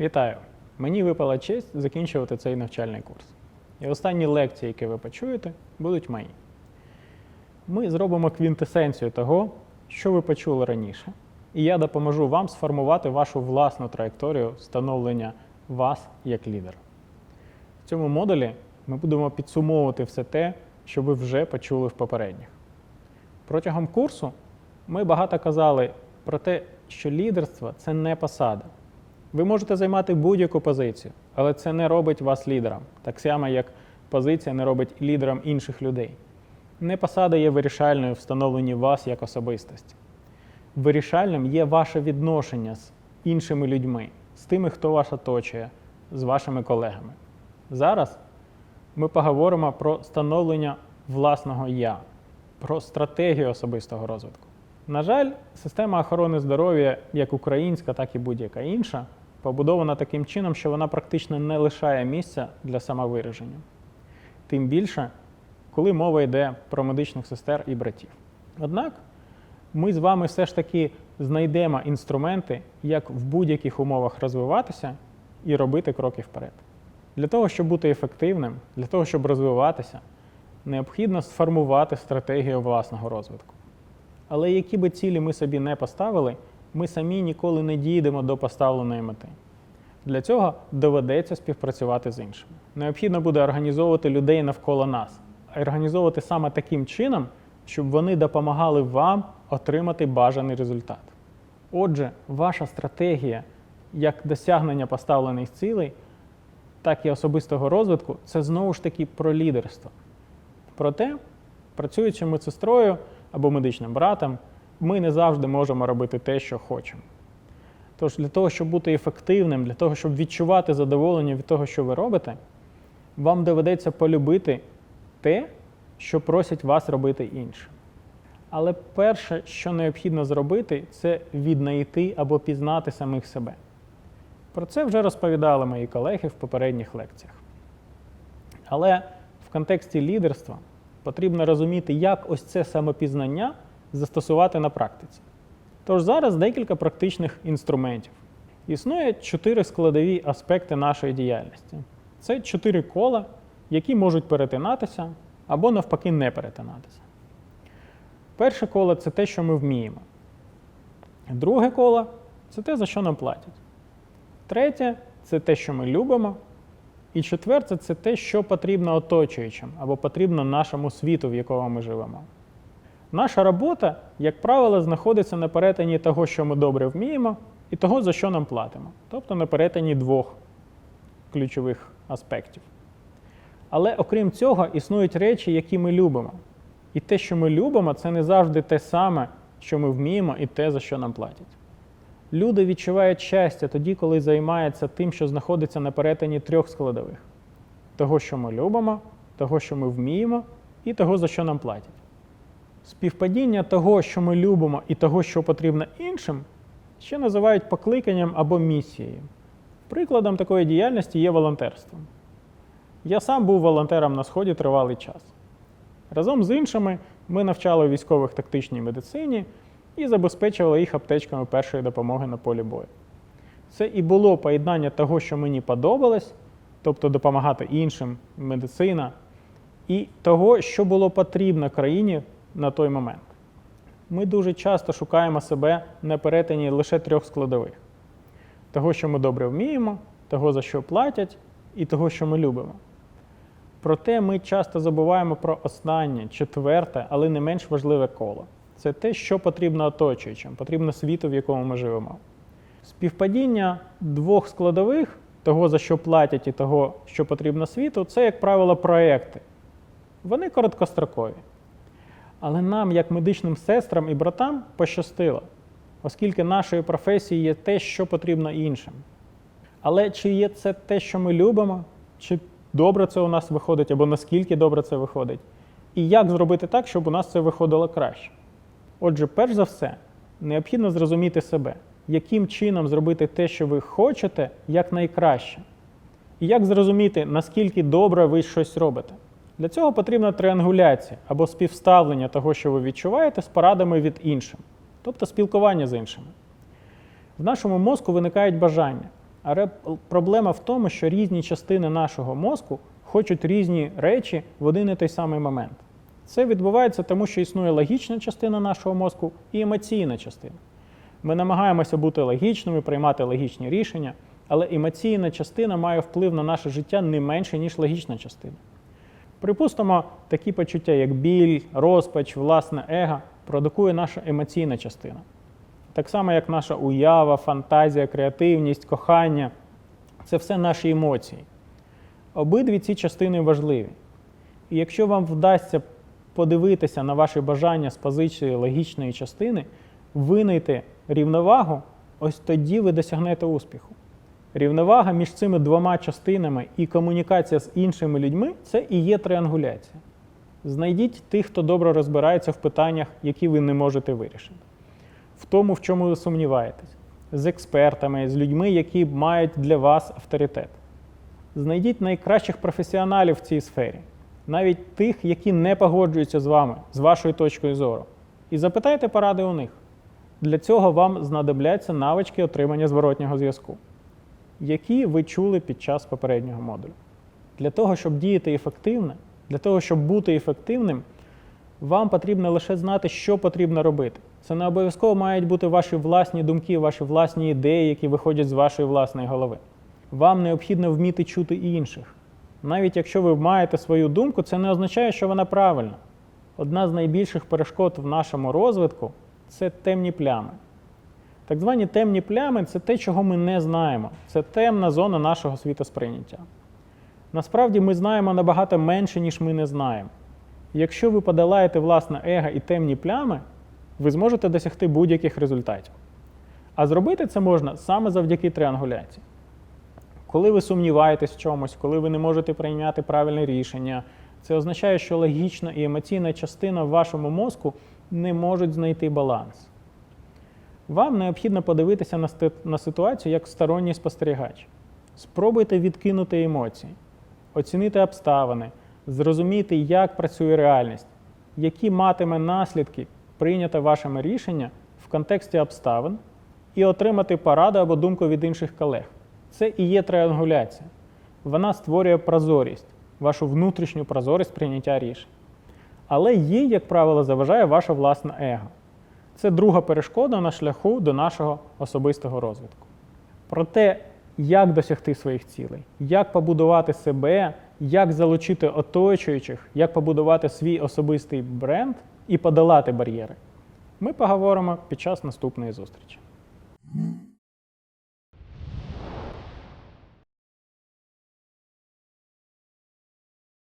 Вітаю! Мені випала честь закінчувати цей навчальний курс. І останні лекції, які ви почуєте, будуть мої. Ми зробимо квінтесенцію того, що ви почули раніше, і я допоможу вам сформувати вашу власну траєкторію становлення вас як лідера. В цьому модулі ми будемо підсумовувати все те, що ви вже почули в попередніх. Протягом курсу ми багато казали про те, що лідерство це не посада. Ви можете займати будь-яку позицію, але це не робить вас лідером, так само як позиція не робить лідером інших людей. Не посада є вирішальною в встановленні вас як особистості. Вирішальним є ваше відношення з іншими людьми, з тими, хто вас оточує, з вашими колегами. Зараз ми поговоримо про становлення власного я, про стратегію особистого розвитку. На жаль, система охорони здоров'я, як українська, так і будь-яка інша, побудована таким чином, що вона практично не лишає місця для самовираження. Тим більше, коли мова йде про медичних сестер і братів. Однак ми з вами все ж таки знайдемо інструменти, як в будь-яких умовах розвиватися і робити кроки вперед. Для того, щоб бути ефективним, для того, щоб розвиватися, необхідно сформувати стратегію власного розвитку. Але які би цілі ми собі не поставили, ми самі ніколи не дійдемо до поставленої мети. Для цього доведеться співпрацювати з іншими. Необхідно буде організовувати людей навколо нас, а організовувати саме таким чином, щоб вони допомагали вам отримати бажаний результат. Отже, ваша стратегія як досягнення поставлених цілей, так і особистого розвитку це знову ж таки про лідерство. Проте, працюючи медсестрою або медичним братом, ми не завжди можемо робити те, що хочемо. Тож для того, щоб бути ефективним, для того, щоб відчувати задоволення від того, що ви робите, вам доведеться полюбити те, що просять вас робити інші. Але перше, що необхідно зробити, це віднайти або пізнати самих себе. Про це вже розповідали мої колеги в попередніх лекціях. Але в контексті лідерства потрібно розуміти, як ось це самопізнання застосувати на практиці. Тож зараз декілька практичних інструментів. Існує чотири складові аспекти нашої діяльності. Це чотири кола, які можуть перетинатися або навпаки не перетинатися. Перше коло це те, що ми вміємо. Друге коло це те, за що нам платять. Третє це те, що ми любимо. І четверте це те, що потрібно оточуючим або потрібно нашому світу, в якому ми живемо. Наша робота, як правило, знаходиться на перетині того, що ми добре вміємо, і того, за що нам платимо, тобто на перетині двох ключових аспектів. Але окрім цього, існують речі, які ми любимо. І те, що ми любимо, це не завжди те саме, що ми вміємо, і те, за що нам платять. Люди відчувають щастя тоді, коли займаються тим, що знаходиться на перетині трьох складових: того, що ми любимо, того, що ми вміємо, і того, за що нам платять. Співпадіння того, що ми любимо, і того, що потрібно іншим, ще називають покликанням або місією. Прикладом такої діяльності є волонтерство. Я сам був волонтером на Сході тривалий час. Разом з іншими ми навчали військових тактичній медицині і забезпечували їх аптечками першої допомоги на полі бою. Це і було поєднання того, що мені подобалось, тобто допомагати іншим, медицина, і того, що було потрібно країні на той момент. Ми дуже часто шукаємо себе на перетині лише трьох складових: того, що ми добре вміємо, того, за що платять, і того, що ми любимо. Проте ми часто забуваємо про останнє, четверте, але не менш важливе коло. Це те, що потрібно оточуючим, потрібно світу, в якому ми живемо. Співпадіння двох складових, того, за що платять, і того, що потрібно світу, це, як правило, проекти. Вони короткострокові. Але нам, як медичним сестрам і братам, пощастило, оскільки нашою професією є те, що потрібно іншим. Але чи є це те, що ми любимо, чи добре це у нас виходить, або наскільки добре це виходить? І як зробити так, щоб у нас це виходило краще? Отже, перш за все, необхідно зрозуміти себе, яким чином зробити те, що ви хочете, якнайкраще. І як зрозуміти, наскільки добре ви щось робите. Для цього потрібна триангуляція або співставлення того, що ви відчуваєте, з порадами від іншим, тобто спілкування з іншими. В нашому мозку виникають бажання. А ре- проблема в тому, що різні частини нашого мозку хочуть різні речі в один і той самий момент. Це відбувається тому, що існує логічна частина нашого мозку і емоційна частина. Ми намагаємося бути логічними, приймати логічні рішення, але емоційна частина має вплив на наше життя не менше, ніж логічна частина. Припустимо, такі почуття, як біль, розпач, власне его, продукує наша емоційна частина. Так само, як наша уява, фантазія, креативність, кохання це все наші емоції. Обидві ці частини важливі. І якщо вам вдасться подивитися на ваші бажання з позиції логічної частини, винайти рівновагу, ось тоді ви досягнете успіху. Рівновага між цими двома частинами і комунікація з іншими людьми це і є триангуляція. Знайдіть тих, хто добре розбирається в питаннях, які ви не можете вирішити, в тому, в чому ви сумніваєтесь, з експертами, з людьми, які мають для вас авторитет. Знайдіть найкращих професіоналів в цій сфері, навіть тих, які не погоджуються з вами, з вашою точкою зору. І запитайте поради у них. Для цього вам знадобляться навички отримання зворотнього зв'язку, які ви чули під час попереднього модулю. Для того, щоб діяти ефективно, для того, щоб бути ефективним, вам потрібно лише знати, що потрібно робити. Це не обов'язково мають бути ваші власні думки, ваші власні ідеї, які виходять з вашої власної голови. Вам необхідно вміти чути і інших. Навіть якщо ви маєте свою думку, це не означає, що вона правильна. Одна з найбільших перешкод в нашому розвитку це темні плями. Так звані темні плями це те, чого ми не знаємо. Це темна зона нашого світосприйняття. Насправді ми знаємо набагато менше, ніж ми не знаємо. Якщо ви подолаєте власне его і темні плями, ви зможете досягти будь-яких результатів. А зробити це можна саме завдяки триангуляції. Коли ви сумніваєтесь в чомусь, коли ви не можете прийняти правильне рішення, це означає, що логічна і емоційна частина в вашому мозку не можуть знайти баланс. Вам необхідно подивитися на, на ситуацію як сторонній спостерігач. Спробуйте відкинути емоції, оцінити обставини, зрозуміти, як працює реальність, які матиме наслідки прийняте вашими рішення в контексті обставин, і отримати пораду або думку від інших колег. Це і є триангуляція. Вона створює прозорість, вашу внутрішню прозорість прийняття рішень. Але їй, як правило, заважає ваше власне его. Це друга перешкода на шляху до нашого особистого розвитку. Про те, як досягти своїх цілей, як побудувати себе, як залучити оточуючих, як побудувати свій особистий бренд і подолати бар'єри, ми поговоримо під час наступної зустрічі.